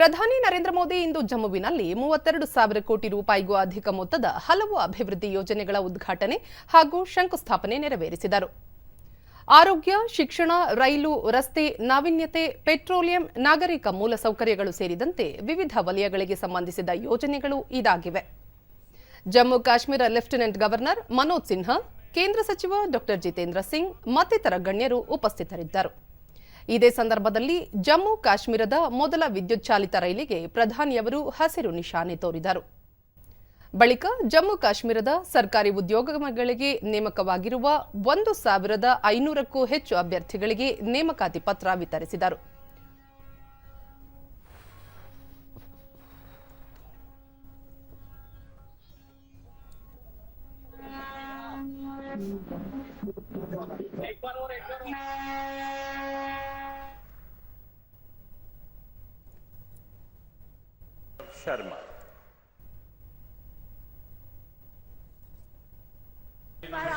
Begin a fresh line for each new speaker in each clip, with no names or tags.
ಪ್ರಧಾನಿ ನರೇಂದ್ರ ಮೋದಿ ಇಂದು ಜಮ್ಮುವಿನಲ್ಲಿ ಮೂವತ್ತೆರಡು ಸಾವಿರ ಕೋಟಿ ರೂಪಾಯಿಗೂ ಅಧಿಕ ಮೊತ್ತದ ಹಲವು ಅಭಿವೃದ್ಧಿ ಯೋಜನೆಗಳ ಉದ್ಘಾಟನೆ ಹಾಗೂ ಶಂಕುಸ್ಥಾಪನೆ ನೆರವೇರಿಸಿದರು. ಆರೋಗ್ಯ, ಶಿಕ್ಷಣ, ರೈಲು, ರಸ್ತೆ, ನಾವೀನ್ಯತೆ, ಪೆಟ್ರೋಲಿಯಂ, ನಾಗರಿಕ ಮೂಲಸೌಕರ್ಯಗಳು ಸೇರಿದಂತೆ ವಿವಿಧ ವಲಯಗಳಿಗೆ ಸಂಬಂಧಿಸಿದ ಯೋಜನೆಗಳು ಇದಾಗಿವೆ. ಜಮ್ಮು ಕಾಶ್ಮೀರ ಲೆಫ್ಟಿನೆಂಟ್ ಗವರ್ನರ್ ಮನೋಜ್ ಸಿನ್ಹಾ, ಕೇಂದ್ರ ಸಚಿವ ಡಾ ಜಿತೇಂದ್ರ ಸಿಂಗ್, ಮತ್ತಿತರ ಗಣ್ಯರು ಉಪಸ್ಥಿತರಿದ್ದರು. ಇದೇ ಸಂದರ್ಭದಲ್ಲಿ ಜಮ್ಮು ಕಾಶ್ಮೀರದ ಮೊದಲ ವಿದ್ಯುತ್ ಚಾಲಿತ ರೈಲಿಗೆ ಪ್ರಧಾನಿಯವರು ಹಸಿರು ನಿಶಾನೆ ತೋರಿದರು ಬಳಿಕ ಜಮ್ಮು ಕಾಶ್ಮೀರದ ಸರ್ಕಾರಿ ಉದ್ಯೋಗಗಳಿಗೆ ನೇಮಕವಾಗಿರುವ ಒಂದು ಸಾವಿರದ ಐನೂರಕ್ಕೂ ಹೆಚ್ಚು ಅಭ್ಯರ್ಥಿಗಳಿಗೆ ನೇಮಕಾತಿ ಪತ್ರ ವಿತರಿಸಿದರು
शर्मा
पर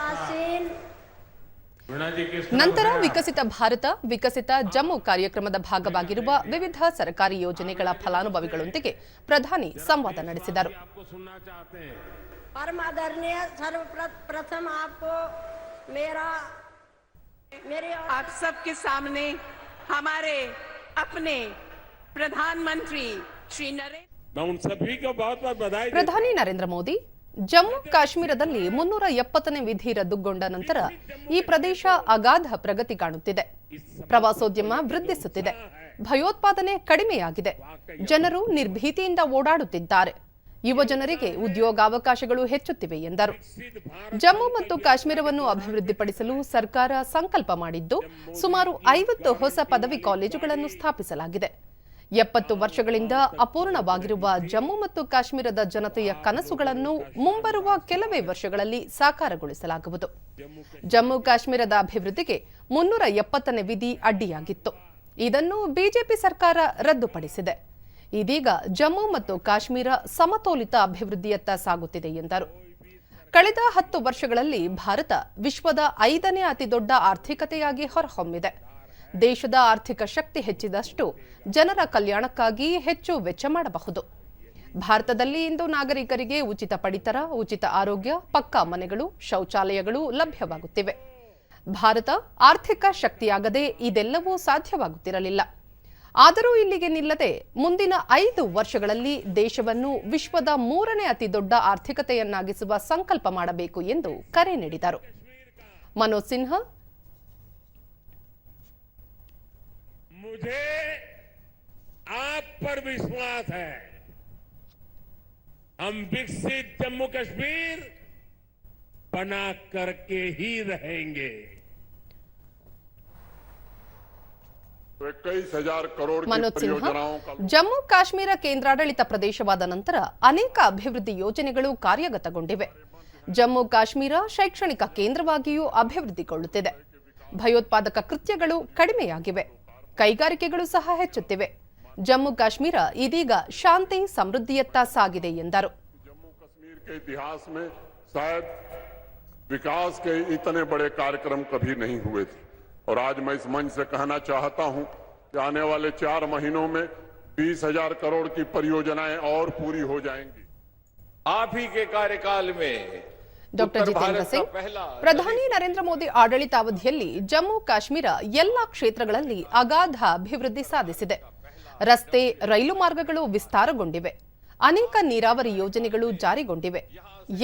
आसीन
ನಂತರ ವಿಕಸಿತ ಭಾರತ ವಿಕಸಿತ ಜಮ್ಮು ಕಾರ್ಯಕ್ರಮದ ಭಾಗವಾಗಿರುವ ವಿವಿಧ ಸರ್ಕಾರಿ ಯೋಜನೆಗಳ ಫಲಾನುಭವಿಗಳೊಂದಿಗೆ ಪ್ರಧಾನಿ ಸಂವಾದ ನಡೆಸಿದರು
आपको सुनना चाहते हैं
परम आदरणीय सर्वप्रथम आपको मेरा मेरे
आप सबके सामने हमारे अपने प्रधानमंत्री श्री नरेंद्र
ಪ್ರಧಾನಿ ನರೇಂದ್ರ ಮೋದಿ, ಜಮ್ಮು ಕಾಶ್ಮೀರದಲ್ಲಿ ಮುನ್ನೂರ ಎಪ್ಪತ್ತನೇ ವಿಧಿ ರದ್ದುಗೊಂಡ ನಂತರ ಈ ಪ್ರದೇಶ ಅಗಾಧ ಪ್ರಗತಿ ಕಾಣುತ್ತಿದೆ. ಪ್ರವಾಸೋದ್ಯಮ ವೃದ್ಧಿಸುತ್ತಿದೆ. ಭಯೋತ್ಪಾದನೆ ಕಡಿಮೆಯಾಗಿದೆ. ಜನರು ನಿರ್ಭೀತಿಯಿಂದ ಓಡಾಡುತ್ತಿದ್ದಾರೆ. ಯುವ ಜನರಿಗೆ ಉದ್ಯೋಗಾವಕಾಶಗಳು ಹೆಚ್ಚುತ್ತಿವೆ ಎಂದರು. ಜಮ್ಮು ಮತ್ತು ಕಾಶ್ಮೀರವನ್ನು ಅಭಿವೃದ್ಧಿಪಡಿಸಲು ಸರ್ಕಾರ ಸಂಕಲ್ಪ ಮಾಡಿದ್ದು ಸುಮಾರು ಐವತ್ತು ಹೊಸ ಪದವಿ ಕಾಲೇಜುಗಳನ್ನು ಸ್ಥಾಪಿಸಲಾಗಿದೆ. ಎಪ್ಪತ್ತು ವರ್ಷಗಳಿಂದ ಅಪೂರ್ಣವಾಗಿರುವ ಜಮ್ಮು ಮತ್ತು ಕಾಶ್ಮೀರದ ಜನತೆಯ ಕನಸುಗಳನ್ನು ಮುಂಬರುವ ಕೆಲವೇ ವರ್ಷಗಳಲ್ಲಿ ಸಾಕಾರಗೊಳಿಸಲಾಗುವುದು. ಜಮ್ಮು ಕಾಶ್ಮೀರದ ಅಭಿವೃದ್ಧಿಗೆ ಮುನ್ನೂರ ಎಪ್ಪತ್ತನೇ ವಿಧಿ ಅಡ್ಡಿಯಾಗಿತ್ತು. ಇದನ್ನು ಬಿಜೆಪಿ ಸರ್ಕಾರ ರದ್ದುಪಡಿಸಿದೆ. ಇದೀಗ ಜಮ್ಮು ಮತ್ತು ಕಾಶ್ಮೀರ ಸಮತೋಲಿತ ಅಭಿವೃದ್ಧಿಯತ್ತ ಸಾಗುತ್ತಿದೆ ಎಂದರು. ಕಳೆದ ಹತ್ತು ವರ್ಷಗಳಲ್ಲಿ ಭಾರತ ವಿಶ್ವದ ಐದನೇ ಅತಿದೊಡ್ಡ ಆರ್ಥಿಕತೆಯಾಗಿ ಹೊರಹೊಮ್ಮಿದೆ. ದೇಶದ ಆರ್ಥಿಕ ಶಕ್ತಿ ಹೆಚ್ಚಿದಷ್ಟು ಜನರ ಕಲ್ಯಾಣಕ್ಕಾಗಿ ಹೆಚ್ಚು ವೆಚ್ಚ ಮಾಡಬಹುದು. ಭಾರತದಲ್ಲಿ ಇಂದು ನಾಗರಿಕರಿಗೆ ಉಚಿತ ಪಡಿತರ, ಉಚಿತ ಆರೋಗ್ಯ, ಪಕ್ಕಾ ಮನೆಗಳು, ಶೌಚಾಲಯಗಳು ಲಭ್ಯವಾಗುತ್ತಿವೆ. ಭಾರತ ಆರ್ಥಿಕ ಶಕ್ತಿಯಾಗದೆ ಇದೆಲ್ಲವೂ ಸಾಧ್ಯವಾಗುತ್ತಿರಲಿಲ್ಲ. ಆದರೂ ಇಲ್ಲಿಗೆ ನಿಲ್ಲದೆ ಮುಂದಿನ ಐದು ವರ್ಷಗಳಲ್ಲಿ ದೇಶವನ್ನು ವಿಶ್ವದ ಮೂರನೇ ಅತಿದೊಡ್ಡ ಆರ್ಥಿಕತೆಯನ್ನಾಗಿಸುವ ಸಂಕಲ್ಪ ಮಾಡಬೇಕು ಎಂದು ಕರೆ ನೀಡಿದರು. ಮನೋಜ್ ಸಿನ್ಹಾ
मुझे आप पर विश्वास है हम विकसित जम्मू कश्मीर बना करके ही रहेंगे
तो इक्कीस हजार करोड़ की
ಮನೋಜ್ ಸಿನ್ಹಾ
परियोजनाओं का
ಜಮ್ಮು ಕಾಶ್ಮೀರ ಕೇಂದ್ರಾಡಳಿತ ಪ್ರದೇಶವಾದ ನಂತರ ಅನೇಕ ಅಭಿವೃದ್ಧಿ ಯೋಜನೆಗಳು ಕಾರ್ಯಗತಗೊಂಡಿವೆ ಜಮ್ಮು ಕಾಶ್ಮೀರ ಶೈಕ್ಷಣಿಕ ಕೇಂದ್ರವಾಗಿಯೂ ಅಭಿವೃದ್ಧಿಗೊಳ್ಳುತ್ತಿದೆ ಭಯೋತ್ಪಾದಕ ಕೃತ್ಯಗಳು ಕಡಿಮೆಯಾಗಿವೆ ಕೈಗಾರಿಕೆಗಳು ಸಹ ಹೆಚ್ಚುತ್ತಿವೆ ಜಮ್ಮು ಕಾಶ್ಮೀರ ಇದೀಗ ಶಾಂತಿ ಸಮೃದ್ಧಿಯತ್ತ ಸಾಗಿದೆ ಎಂದರು
जम्मू कश्मीर के इतिहास में शायद विकास के इतने बड़े कार्यक्रम कभी नहीं हुए थे और आज मैं इस मंच से कहना चाहता हूं कि आने वाले चार महीनों में बीस हजार करोड़ की परियोजनाएं और पूरी हो जाएंगी
आप ही के कार्यकाल में
ಡಾಕ್ಟರ್
उत्तर
ಜಿತೇಂದ್ರ
भारत का
ಸಿಂಗ್
पहला
ಪ್ರಧಾನಿ ನರೇಂದ್ರ ಮೋದಿ ಆಡಳಿತಾವಧಿಯಲ್ಲಿ ಜಮ್ಮು ಕಾಶ್ಮೀರ ಎಲ್ಲಾ ಕ್ಷೇತ್ರಗಳಲ್ಲಿ ಅಗಾಧ ಅಭಿವೃದ್ಧಿ ಸಾಧಿಸಿದೆ ರಸ್ತೆ ರೈಲು ಮಾರ್ಗಗಳು ವಿಸ್ತಾರಗೊಂಡಿವೆ ಅನೇಕ ನೀರಾವರಿ ಯೋಜನೆಗಳು ಜಾರಿಗೊಂಡಿವೆ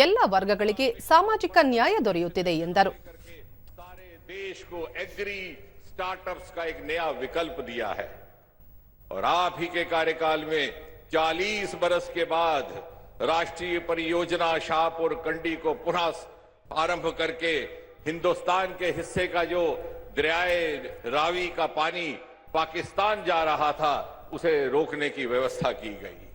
ಎಲ್ಲ ವರ್ಗಗಳಿಗೆ ಸಾಮಾಜಿಕ ನ್ಯಾಯ ದೊರೆಯುತ್ತಿದೆ ಎಂದರು
सारे देश को एग्री स्टार्टअप्स का एक नया विकल्प दिया है और आप ही के कार्यकाल में 40 बरस के बाद राष्ट्रीय परियोजना शाहपुर कंडी को पुनः आरंभ करके हिंदुस्तान के हिस्से का जो दरियाए रावी का पानी पाकिस्तान जा रहा था, उसे रोकने की व्यवस्था की गई।